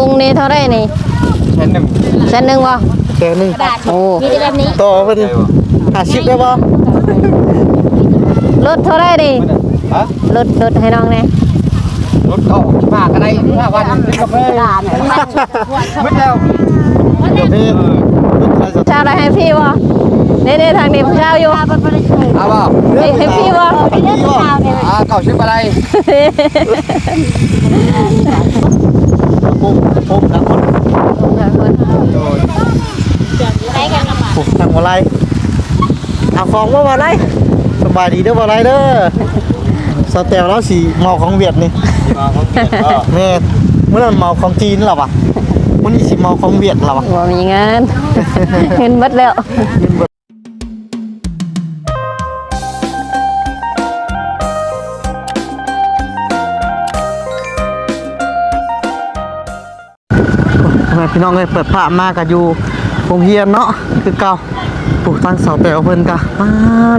มุงนี่เท่าไรนี่แค่หนึ่งเส้นหนึ่งวะแกหนึงโอ้ต่อเพิ่นหาชิปได้บ่รถเท่าไรดิฮะรถรถให้น้องเนี่ยรถเขามากอะไรห้าวันกินกาแฟไม่แล้วเดี๋ยวพี่รถไฟสเช้าอะไรให้พี่วะนี่นี่ทางนี้เช้าอยู่เอาเปล่าให้ให้พี่วะพี่บ่อ่าเก่าชิปอะไร ปุ๊บปุ๊บทั้งคนปุ๊บทางบ่ไรเอาของบ่บ่ไรสบายดีเด้อบ่ไรเด้อสเตลแล้วสิเมาของเวียดนี่มาของเกียรติก็แม่เมื่อนั้นเมาของจีนหรอวะวันนี้สิเมาของเวียดหรอวะบ่มีเงินเงินหมดแล้วทำไม พี่น้องเลยเปิดผ้ามากันอยู่โรงเรียนเนาะคือเก่าปูกตั้งเสาแต่เพิ่นกะมา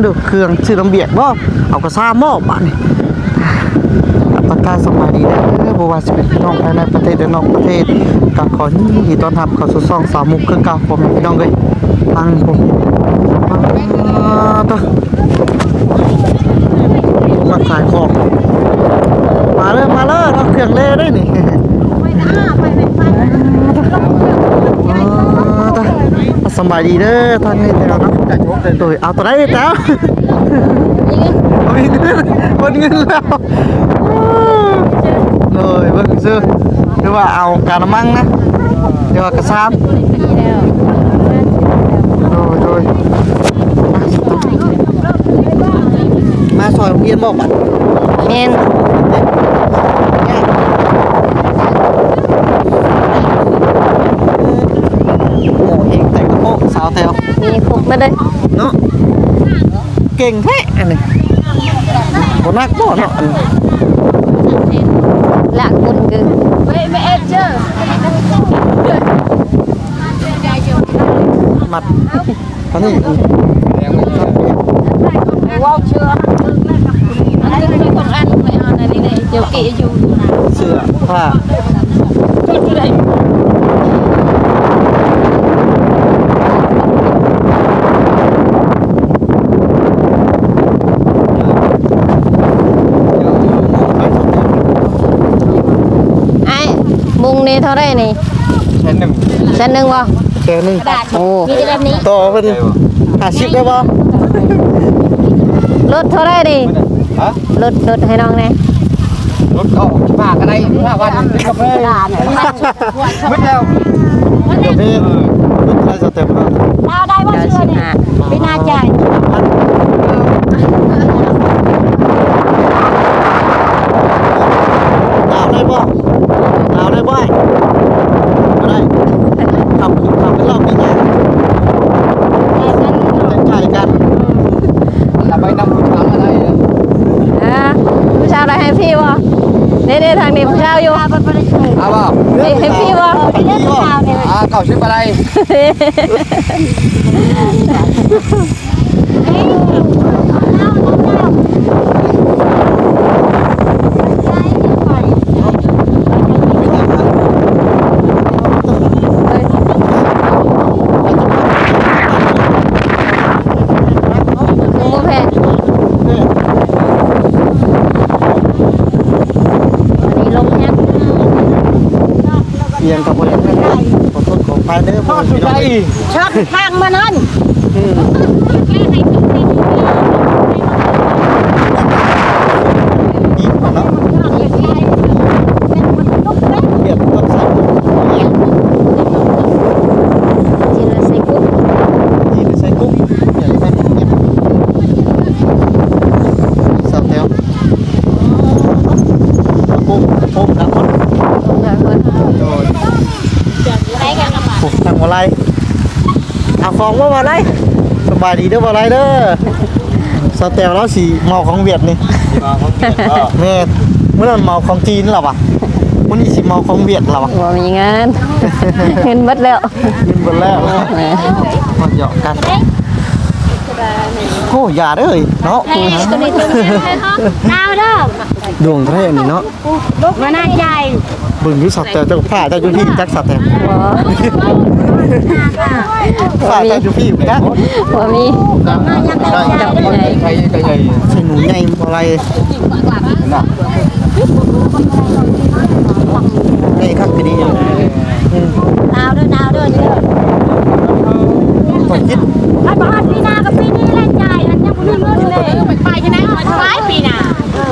ดูเครื่องชื่อลำเบียดบ่เอากระซ่าหม้อบ้านนี่ประกาสบายดีเด้อบ่ว่าสิเป็นพี่น้องภายในประเทศและนอกประเทศก็ขอยินดีต้อนรับเข้าสู่ช่องสาวมุกคือเก่าผมพี่น้องเลยฟังผมต่อมาขายของมาเลยมาเลยรับเครื่องเล่ได้นี่ ส บายดีเด้อทางนี้แต่เนาะตัวเอาตัวได้แต่เอาเงินเอาเงินแล้วเลยเบิ่งซื้อหรือว่าเอากาน้ำมังนะเดี๋ยวว่ากระซับโดยโดยมาซอยโรงเรียนบอกบัดเงิน โอ้เองแต่งกระโปรงสาวแถว มี คุกมาเลยเนาะเก่งแท้อันนี้บ่นักบ่เนาะอันนี้หลักบุญคือมัดอันนี้ว้าวเชื่ออันนี้มีคนอันไม่เอาอันนี้เลยเดี๋ยวกี่อยู่เสื้อผ้าไปสองแถว ไอ้มุง นี่เท่าไรนี่แค่หนึ่งเส้นหนึ่งวะแกหนึงโอ้ต่อเพิ่นหาชิปได้บ่รถเท่าไรดิฮะรถรถให้น้องเนี่ยรถเขามากอะไรห้าวันกินกาแฟไม่แล้วเดี๋ยวพี่รถไฟสเต็ปมาเราได้ว่าเก้าเชื่อสิบเนี่ยห้าไม่น่าใจ ดาวได้บ่ดาวได้บ่บ่ได้ทำทำเป็นรอบนี้นะเป็นใจกัน อย่าไปนำผู้ชายอะไร อ่าผู้ชายอะไรให้พี่วะ นี่นี่ทางนี้ผู้ชายอยู่เอาเปล่าให้ให้พี่วะพี่บ่อ่าเก่าชิปอะไร มุงแพงอันนี้ลงแฮง เอียงกับบ่อยากให้ขอโทษขอไปเด้อพ่อสุดใจชักทางมานั่นยิ้มเนาะเรียกคนใส่ จิละใส่กุ๊ก ยิ้มใส่กุ๊กเดี๋ยวใส่กุ๊กยิ้มสับแถวกุ๊กกุ๊กนะคน เดี๋ยวก่อน กุ๊กทางบ่ไร เอาของบ่บ่ไรสบายดีเด้อบ่ไรเด้อสเตลแล้วสิเมาของเวียดนี่มาของเกียรติก็แม่เมื่อนั้นเมาของจีนหรอวะวันนี้สิเมาของเวียดหรอวะบ่มีเงินเงินหมดแล้วกินหมดแล้วมาเหยาะกันโอ้ยาเด้อเนาะตัวนี้ตัวนี้ดาวเด้อ ดวงแท้นี่เนาะมาหน้าใจเบิ่งอยู่สัตว์แต่เจ้าผ้าเจ้าอยู่พี่จักสัตว์แต่บ่ผ้าเจ้าอยู่พี่นะบ่มีใช่ใช่ใช่ใช่ใช่หนูใหญ่บ่อะไรน่ะใหญ่ครับทีนี้อืมดาวเด้อดาวเด้อนี่ก่อนคิดถ้าบ้านปีหน้ากับปีนี้แหละจ่ายมันยังบ่มีเงินเลยไปใช่ไห มมันไปปีน่ะ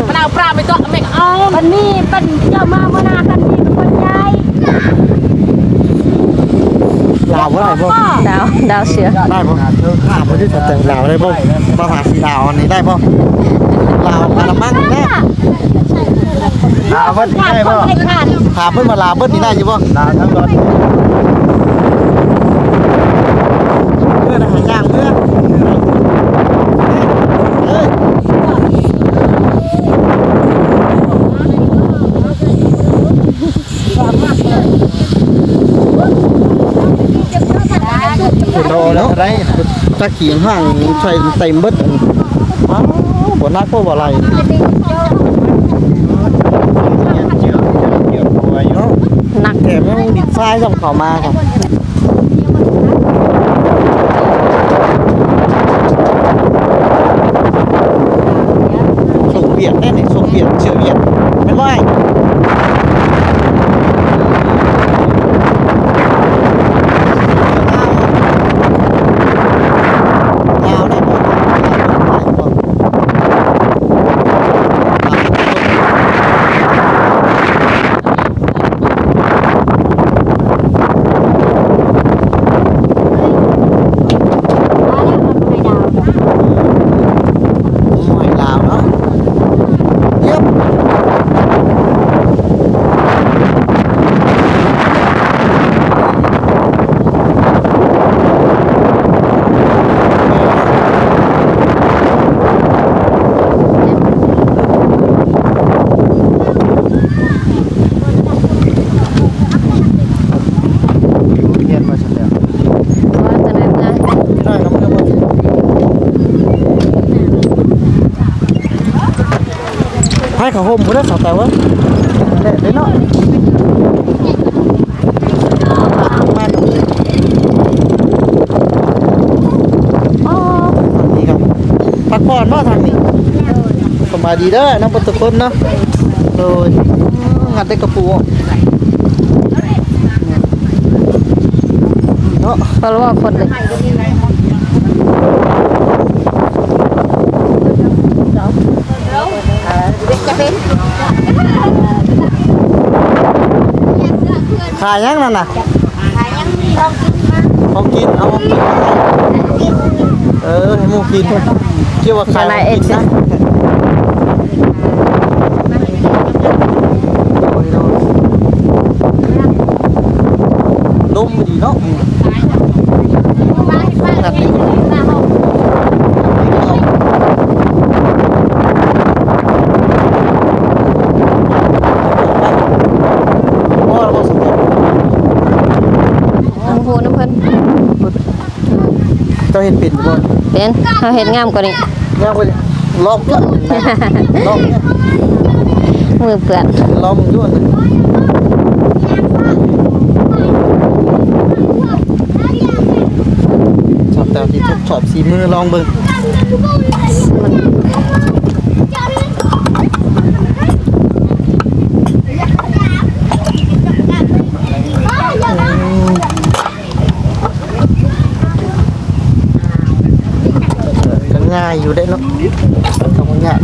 มันเอาปลาไปตัวไม่เอามันมีเป็นเจ้ามาเมื่อนากันมีเป็นคนย้ายลาวบ่ได้บ่ดาวดาวเสือได้บ่ผ้าบ่ได้สัตว์แต่ลาวได้บ่บ่หาสีลาวอันนี้ได้บ่ลาวกะละมังแน่ลาวันขาดได้บ่ขาดถามเพิ่นมาลาวเบิดนี่ได้อยู่บ่ลาทั้งรถเมื่อนะหาย่างเมื่อเอ้ย โตแล้วไร ตะเขียงห่างใส่เต็มเบิดอ้าวบ่นักบ่บ่ไหลเจือเจือป่วยเนาะหนักแถมยังดิดทรายส่งเขามาครับส่งเบียดแน่นี่ส่งเบียดเชื่อเบียดไม่ไหวยาวได้บ่ได้บ่ หอยลาวเนาะเยี่ยมเรียนมาเสร็จแล้ว ว่าจะไหนนะ ได้ครับเพื่อนให้ เขาห่มบ่ได้สาวแต่ว่าเด็ดเลยเนาะมาตรงนี้อ๋อทางนี้ครับพักผ่อนเนาะทางนี้สบายดีเด้อน้องประตูคนเนาะโดยงัดได้กระปูเนาะเพราะว่าคนเลย ขายยังนั่นน่ะขายยังกินเอาขากินมากินเออให้หมูกินเกี่ยวว่าขายของกินนะโอ้ยเนาะลมดีเนาะงัดดิพ่อเราบ่สนใจ ทางหูน้ำเพิ่น เจ้าเห็นปิ่นบ่เป็นเขาเห็นงามกว่านี้ย่างไปลองก็ลองมือเปื้อนลองอยู่นะชอบแต่ที่ทดสอบสีมือลองเบิ่ง ก็ ง่ายอยู่ได้เนาะทำง่าย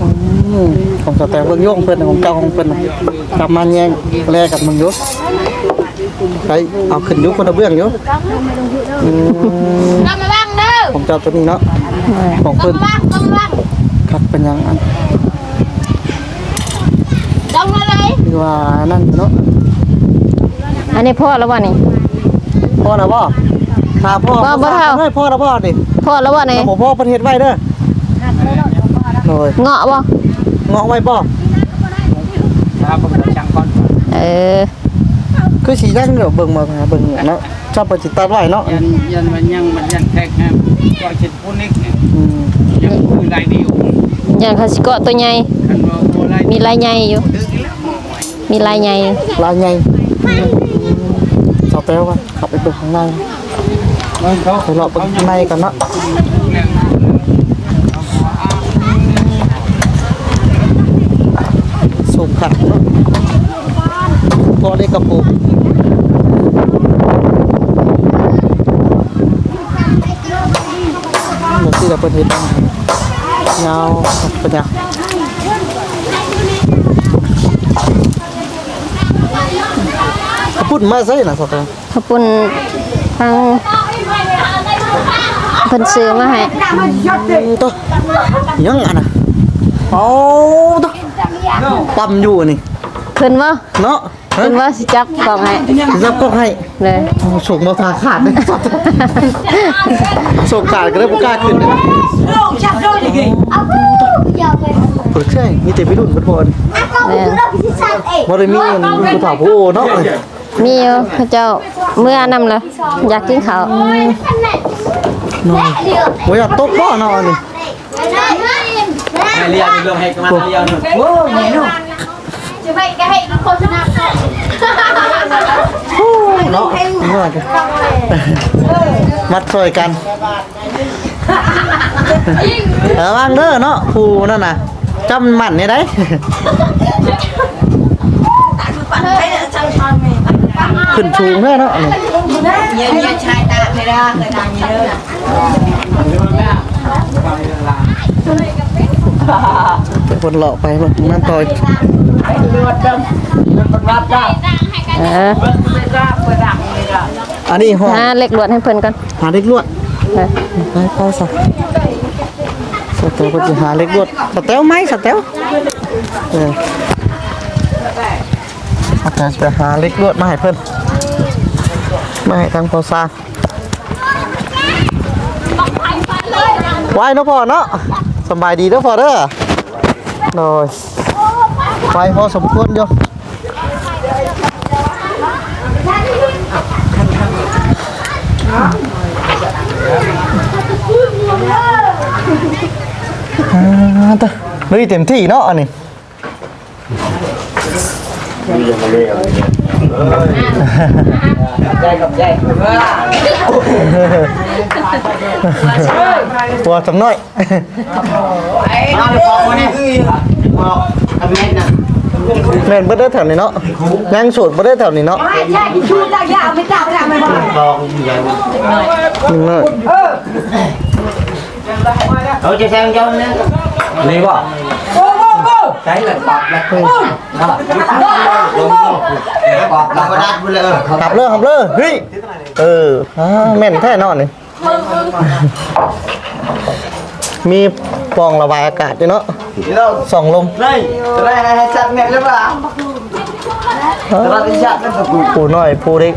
อืมของสแตมเบิ่งโยงเพิ่นน่ะของเก่าของเพิ่นน่ะกลับมาแย่งแลกันมึงอยู่ ไปเอาขึ้นอยู่คนละเบื้องอยู่อืมต้องระวังเด้อผมจะเอาตัวนี้เนาะของเพิ่นระวังต้องระวังคักเป็นหยังอันต้องอะไรคือว่านั่นเนาะอันนี้พ่อแล้วว่านี่พอแล้วบ่ถามพ่อบ่บ่เท่า ให้พ่อแล้วพ่อดิพอแล้วว่าไหนเอาผมพ่อประเทศไว้เด้อโอ้ยเงาะบ่เงาะไว้บ่ ครับผมจะจังก่อนเออ คือสียังเดี๋ยวเบิ่งมาหาเบิ่งเนาะชอบเปิดจิตตัดไว้เนาะยันยันมันยังมันยังแท็กนะก็เช็ดพูนิกเนี่ยอืมยังคือไรเดียวอย่างคาสิเกาะตัวใหญ่คันว่าโบไรมีลายใหญ่อยู่ ดึกแล้วมีลายใหญ่อยู่ลายไงสอบแป้วกันเข้าไปเบิ่งข้างในมันเขาไปเลาะเบิ่งข้างในกันเนาะสูบขัดเนาะพอได้กระปุก เหมือนที่เราเปิดเห็นยาวเป็นยังพูดมาใช่นะสอบแป้วขอบคุณทางเพิ่นซื้อมาให้ตัวยังอะนะโอ้ตัวปั๊มอยู่นี่ขึ้นบ่เนาะ ฮะขึ้นบ่สิจับกล่องให้จะก็ให้เลยเอาส่งมาทาขาดเลยส่งขาดก็ได้บุกล้าขึ้นเลยเปิดเครื่องมีแต่วิรุ่นกันพอดแม่นบ่ได้มีเงินผู้ถาผู้โอเนาะมีอยู่เขาเจ้าเมื่อนำเลยอยากกินข้าวน้อยบ่อยากตกบ่เนาะอันนี่เรียนเรื่องให้กันมาเรียนโอ้ยเนาะ จะไปแกให้โฆษณาก่อนเนาะน้อยกันมัดช่วยกันเออวางเด้อเนาะผู้นั่นน่ะจำมันนี่ได้ขึ้นสูงแน่เนาะนี่ คนหลอกไปแบบนั่นต่อยเอออันนี้ห้องหาเหล็กลวดให้เพิ่นก่อนหาเล็กลวดเออไปไปสักสเตลก็จะหาเล็กลวดสเตลไหมสเตลเอออาจารย์จะหาเล็กลวดมาให้เพิ่นมาให้ทางพอซาไว้เนาะพ่อเนาะ สบายดีเนาะพ่อเด้อโดยไปพอสมควรอยู่อ่าตะลุยเต็มที่เนาะอันนี้ ใจกับใจตัวสำน้อยมาเลยบอกวันนี้คือบอกทำไงนะแม่นบ่ได้แถวนี้เนาะยังโสดบ่ได้แถวนี้เนาะไม่ใช่ชูตายาวไม่จับไม่ได้ไม่บอกบอกอย่างนึงเนาะเราจะแซงย้อนเนี่ยนี่ป่ะใช้แบบ ปรับแล้วปรับแล้วก็ได้ไปเลยขับเลยขับเลยเฮ้ยเอออ่าแม่นแท้เนาะนี่มีปล่องระบายอากาศด้วยเนาะส่องลมนี่จะได้ให้ชัดเน็ตหรือเปล่าจะได้ชัดนั่นก็คือผู้น้อยผู้เล็ก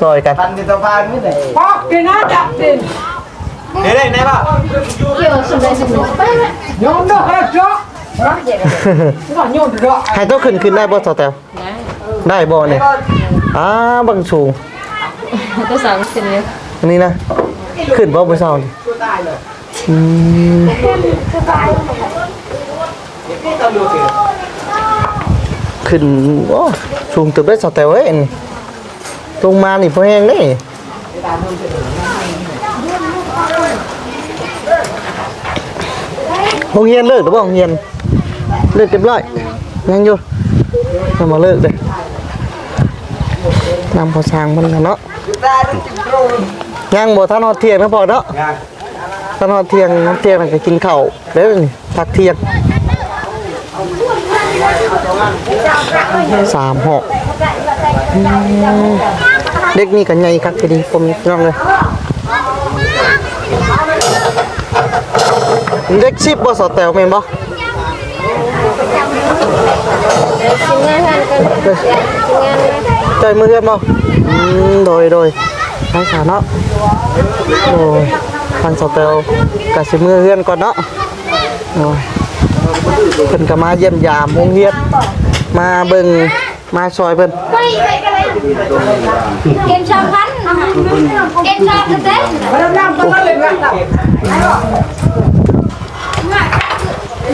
ซอยกันพันกิโลบาทนี่เลยปอกกินนะจับสินเฮ้ยได้ป่ะโยนดอกกระจกก่อนโยนดอก ให้ต้องขึ้นขึ้นได้บ่สแตลได้บ่เนี่ยอ่าบังสูงตัวสองสิเลยอันนี้นะ ขึ้นบ่ไปเศร้านี่อืมขึ้นโอ้สูงตึกได้สแตลเอ้ยนี่ลงมานี่พอแห้งนี่โรงเรียนเลิกหรือเปล่าโรงเรียน เลิกเรียบร้อยยังอยู่ยังมาเลิกเลยนำพอช้างมันแล้วเนาะยังบ่ท่านอดเที่ยงนะพอเนาะท่านอดเที่ยงน้ำเที่ยงน่ะก็กินข้าวเด้อนี่พักเที่ยงสามหกเด็กนี่กันใหญ่คักทีดีผมน้องเลยเด็กชิบบ่สอแตวแม่นบ่ ชิ้นงานกันชิ้นงานใจมือเฮือนบ่อืมโดยโ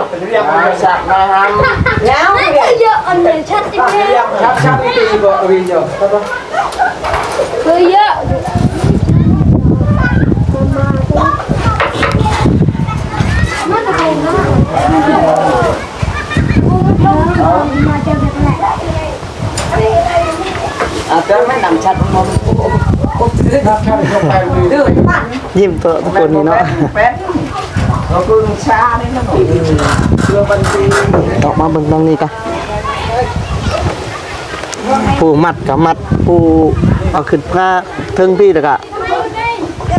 มาเยี่ยมยามโรงเรียนมาเบิ่งมาซอยเพิ่นเกมชาพันเกมชาเต้นเรือจะเดินเวียนบ่ร้องเช็ดล่างบ่พอล่างบ่รวยอะน้ำช่วยเนาะจิตให้โซดารวยน้ำมันแอนดี้เออไม่ได้ครอบเนี่ยอย่าได้แล้วเฮ้ยอะหนูจะเคยออกรับประกันเงียบเลยไตก็มั่นใจแล้วนี่บ่ต้องย่านฮักไม่เคยเยอะอันนี้ชัดจริงเลยชับชับตีบ่วินโยเคยเยอะมาตะโกนนะมาเจอกันแหละชับชับชับลงไปดื้อยิ้มตัวทุกคนนี่เนาะเป็นเราคือชาเนี่ยนะเรือบันทีออกมาเบิ่งตรงนี้กันผู้มัดกับมัดผู้เอาขึ้นผ้าเทิงพี่แล้วก็พี่ต่างหากผู้มัดอยู่รุมกับต่างหากแต่ชนะไหนเว้นน้องปัดอยู่ด้วยอ๋อเสร็จแล้วระวังเด้อผู้เนาะเราไปเราไปเราแบบบ่ยากมีกัน เลยแล้วน่าจะคุยกันแล้วไปสอบมาทางในกันกุ้ยอ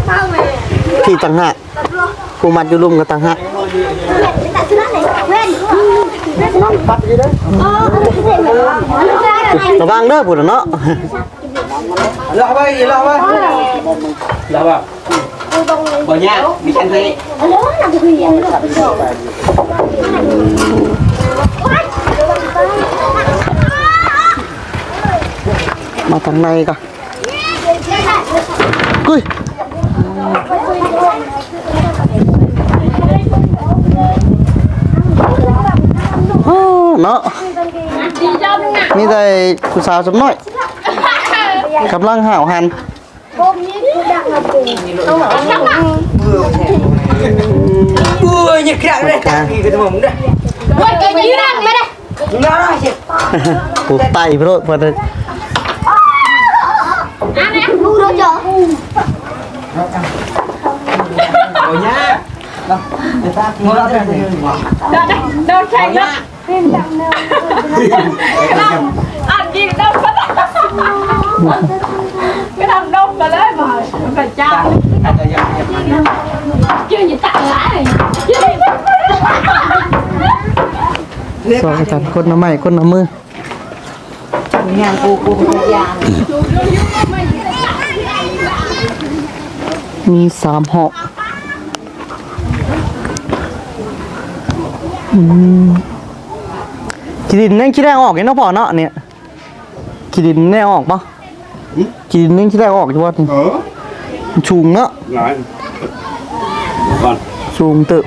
้าวเนาะมีแต่ผู้สาวสมน้อยกำลังห่าวหันผมนี่กูดักมาปู ui như cái này đây thì cái mồm đây โอ้ยแกยืนไม่ได้ nó đó chị ผูกไตเพราะเพิ่นอันนี้ดูรถจอ rồi nhá người ta mua đó đây โดนแข่งนะอ่านยิงโดนก็ได้ไม่ทำนม มาเลยบ่อยมันเป็นเจ้า ada yang yang ชื่ออย่าตัดหลายสอนกันคนละไม้คนละมือมีสามหอกอืมขีดินแน่งคิดได้ออกยังเนาะพ่อเนาะเนี่ยขีดินแน่ออกปะ ขีดินนั่งคิดได้ออกอยู่ว่า Ờ, ชูงเนาะ lại. Còn ชูงตึก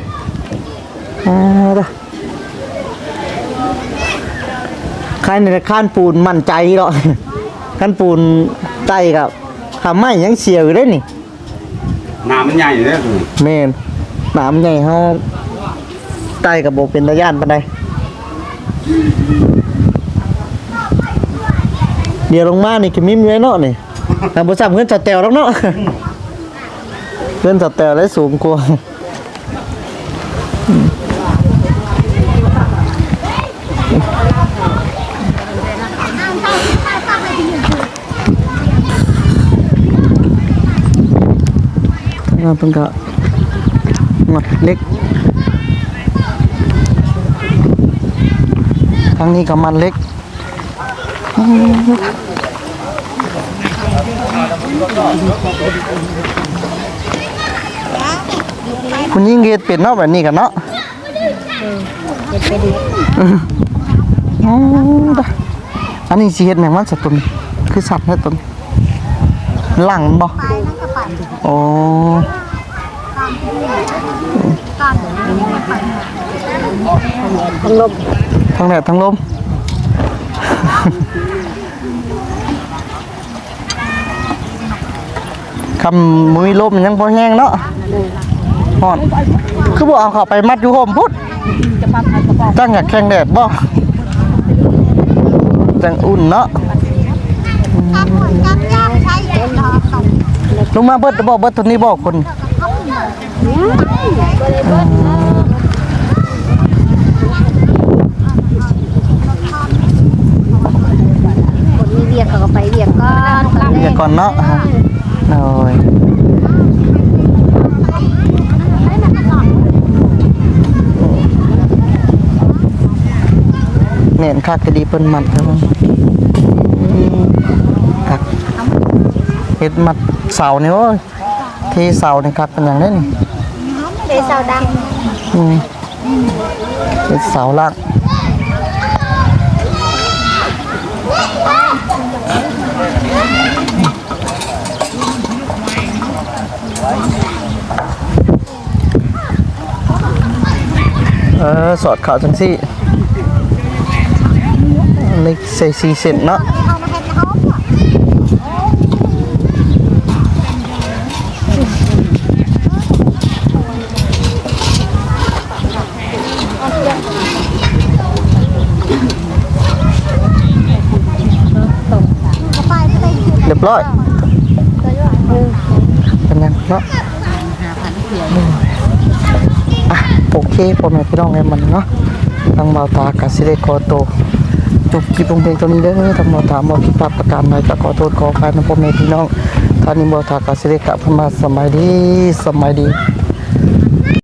อ่าเด้อใครในข้านปูนมั่นใจเนาะข้านปูนไตกับทำไม้ยังเสียวอยู่ได้นี่ làm cái nhảy đấy rồi. แม่นหนามใหญ่เฮาใต้กับโบเป็นตะย่านปานใด เดี๋ยวลงมานี่ก็มิมไว้เนาะนี่แต่บ่ซ้ำเงินสแตลแล้วเนาะเงินสแตลได้สูงกว่างานเพิ่นก็งดเล็กทางนี้ก็มันเล็ก คุณยิ่งเรียนเป็นเนาะแบบนี้กันเนาะอ๋อได้อันนี้สิเฮ็ดแมงมันสัตว์ตุนคือสัตว์แค่ตุนหลังบ่อ๋อทั้งแดดทั้งลม ทำมีลมยังพอแห้งเนาะฮอนคือบ่เอาเขาไปมัดอยู่ห่มพุทธตั้งอยากแข่งแดดบ่จังอุ่นเนาะลงมาเบิดบอกเบิดตัวนี้บอกคนคนมีเบียกเขาก็ไปเบียกก่อนเบียกก่อนเนาะ โอ้ยเน่นคักก็ดีเพิ่นมัดครับคักเฮ็ดมัดเสานี่โอ้ยเทเสานี่คักเป็นอย่างนี้นี่เดซาวดังอืมเฮ็ดเสาล่าง เออสอดข่าจังสิเล็กใส่สีเสร็จเนาะเรียบร้อย เป็นยังเนาะอะโอเคพ่อแม่พี่น้องเลยมันเนาะทางเบาตากับสิเดโคโตวจบคลิปลงเพลงตัวนี้เด้อทางเบาตาบอกผิดพลาดประการใดก็ขอโทษขออภัยนะพ่อแม่พี่น้องท่านนี้เบาตากับสิเดกะพมาสมัยดีสมัยดี